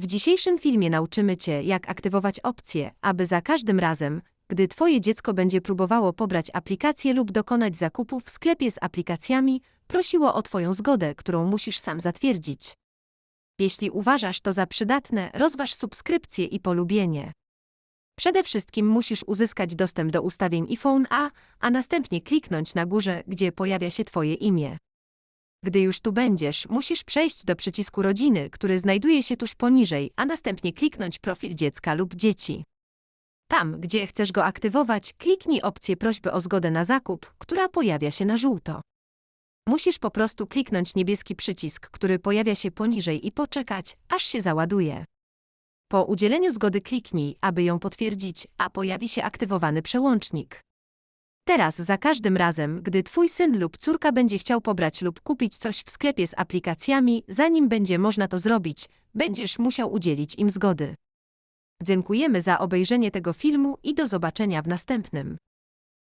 W dzisiejszym filmie nauczymy Cię, jak aktywować opcję, aby za każdym razem, gdy Twoje dziecko będzie próbowało pobrać aplikację lub dokonać zakupów w sklepie z aplikacjami, prosiło o Twoją zgodę, którą musisz sam zatwierdzić. Jeśli uważasz to za przydatne, rozważ subskrypcję i polubienie. Przede wszystkim musisz uzyskać dostęp do ustawień iPhone A, a następnie kliknąć na górze, gdzie pojawia się Twoje imię. Gdy już tu będziesz, musisz przejść do przycisku rodziny, który znajduje się tuż poniżej, a następnie kliknąć profil dziecka lub dzieci. Tam, gdzie chcesz go aktywować, kliknij opcję prośby o zgodę na zakup, która pojawia się na żółto. Musisz po prostu kliknąć niebieski przycisk, który pojawia się poniżej i poczekać, aż się załaduje. Po udzieleniu zgody kliknij, aby ją potwierdzić, a pojawi się aktywowany przełącznik. Teraz za każdym razem, gdy twój syn lub córka będzie chciał pobrać lub kupić coś w sklepie z aplikacjami, zanim będzie można to zrobić, będziesz musiał udzielić im zgody. Dziękujemy za obejrzenie tego filmu i do zobaczenia w następnym.